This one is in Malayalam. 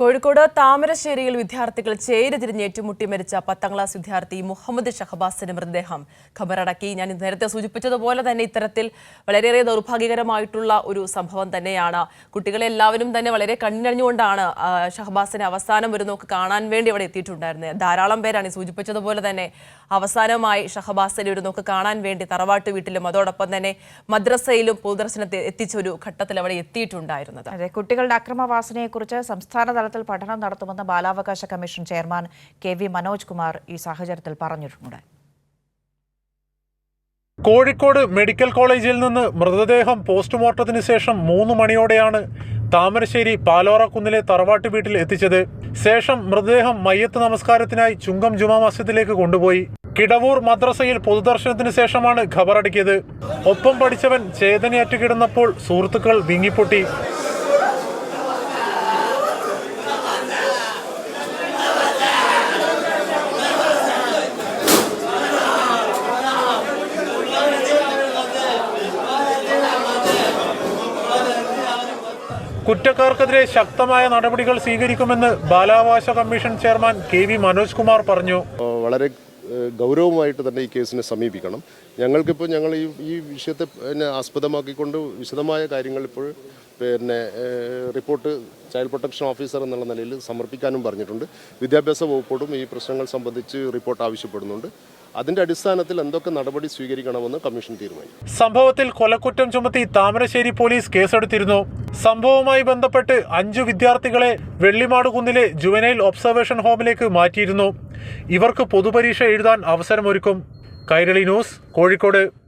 കോഴിക്കോട് താമരശ്ശേരിയിൽ വിദ്യാർത്ഥികൾ ചേരുതിരിഞ്ഞ് ഏറ്റുമുട്ടി മരിച്ച പത്താം ക്ലാസ് വിദ്യാർത്ഥി മുഹമ്മദ് ഷഹബാസിന്റെ മൃതദേഹം. ഖബറടക്കി. ഞാൻ നേരത്തെ സൂചിപ്പിച്ചതുപോലെ തന്നെ ഇത്തരത്തിൽ വളരെയേറെ ദൗർഭാഗ്യകരമായിട്ടുള്ള ഒരു സംഭവം തന്നെയാണ്. കുട്ടികളെ എല്ലാവരും തന്നെ വളരെ കണ്ണറിഞ്ഞുകൊണ്ടാണ് ഷഹബാസിന്റെ ഷഹബാസിനെ അവസാനം ഒരു നോക്ക് കാണാൻ വേണ്ടി അവിടെ എത്തിയിട്ടുണ്ടായിരുന്നത്. ധാരാളം പേരാണ് സൂചിപ്പിച്ചതുപോലെ തന്നെ അവസാനമായി ഷഹബാസിനെ ഒരു നോക്ക് കാണാൻ വേണ്ടി തറവാട്ട് വീട്ടിലും അതോടൊപ്പം തന്നെ മദ്രസയിലും പൊതുദർശനത്തിൽ എത്തിച്ച ഒരു ഘട്ടത്തിൽ അവിടെ എത്തിയിട്ടുണ്ടായിരുന്നത്. കുട്ടികളുടെ അക്രമവാസനയെക്കുറിച്ച് സംസ്ഥാന തലത്തിൽ പഠനം നടത്തുമെന്ന് ബാലാവകാശ commission chairman K V Manoj Kumar ഈ സാഹചര്യത്തിൽ പറഞ്ഞിട്ടുണ്ട്. കോഴിക്കോട് മെഡിക്കൽ കോളേജിൽ നിന്ന് മൃതദേഹം പോസ്റ്റ്മോർട്ടത്തിന് ശേഷം മൂന്ന് മണിയോടെയാണ് താമരശ്ശേരി പാലോറക്കുന്നിലെ തറവാട്ട് വീട്ടിൽ എത്തിച്ചത്. ശേഷം മൃതദേഹം മയ്യത്ത് നമസ്കാരത്തിനായി ചുങ്കം ജുമാ മസ്ജിദിലേക്ക് കൊണ്ടുപോയി. കിടവൂർ മദ്രസയിൽ പൊതുദർശനത്തിന് ശേഷമാണ് ഖബറടക്കിയത്. ഒപ്പം പഠിച്ചവൻ ചേതനയറ്റ് കിടന്നപ്പോൾ സുഹൃത്തുക്കൾ വിങ്ങിപ്പൊട്ടി. കുറ്റക്കാർക്കെതിരെ ശക്തമായ നടപടികൾ സ്വീകരിക്കുമെന്ന് ബാലാവകാശ commission chairman K V Manoj Kumar പറഞ്ഞു. വളരെ ഗൗരവമായിട്ട് തന്നെ ഈ കേസിനെ സമീപിക്കണം. ഞങ്ങൾക്കിപ്പോൾ ഞങ്ങൾ ഈ ഈ വിഷയത്തെ പിന്നെ ആസ്പദമാക്കിക്കൊണ്ട് വിശദമായ കാര്യങ്ങൾ ഇപ്പോൾ പിന്നെ റിപ്പോർട്ട് ചൈൽഡ് പ്രൊട്ടക്ഷൻ ഓഫീസർ എന്നുള്ള നിലയിൽ സമർപ്പിക്കാനും പറഞ്ഞിട്ടുണ്ട്. വിദ്യാഭ്യാസ വകുപ്പോടും ഈ പ്രശ്നങ്ങൾ സംബന്ധിച്ച് റിപ്പോർട്ട് ആവശ്യപ്പെടുന്നുണ്ട്. അതിന്റെ അടിസ്ഥാനത്തിൽ എന്തൊക്കെ നടപടി സ്വീകരിക്കണമെന്ന് കമ്മീഷൻ തീരുമാനിച്ചു. സംഭവത്തിൽ കൊലക്കുറ്റം ചുമത്തി താമരശ്ശേരി പോലീസ് കേസെടുത്തിരുന്നു. സംഭവവുമായി ബന്ധപ്പെട്ട് അഞ്ചു വിദ്യാർത്ഥികളെ വെള്ളിമാടുകുന്നിലെ ജുവനൈൽ ഒബ്സർവേഷൻ ഹോമിലേക്ക് മാറ്റിയിരുന്നു. ഇവർക്ക് പൊതുപരീക്ഷ എഴുതാൻ അവസരമൊരുക്കും. കൈരളി ന്യൂസ് കോഴിക്കോട്.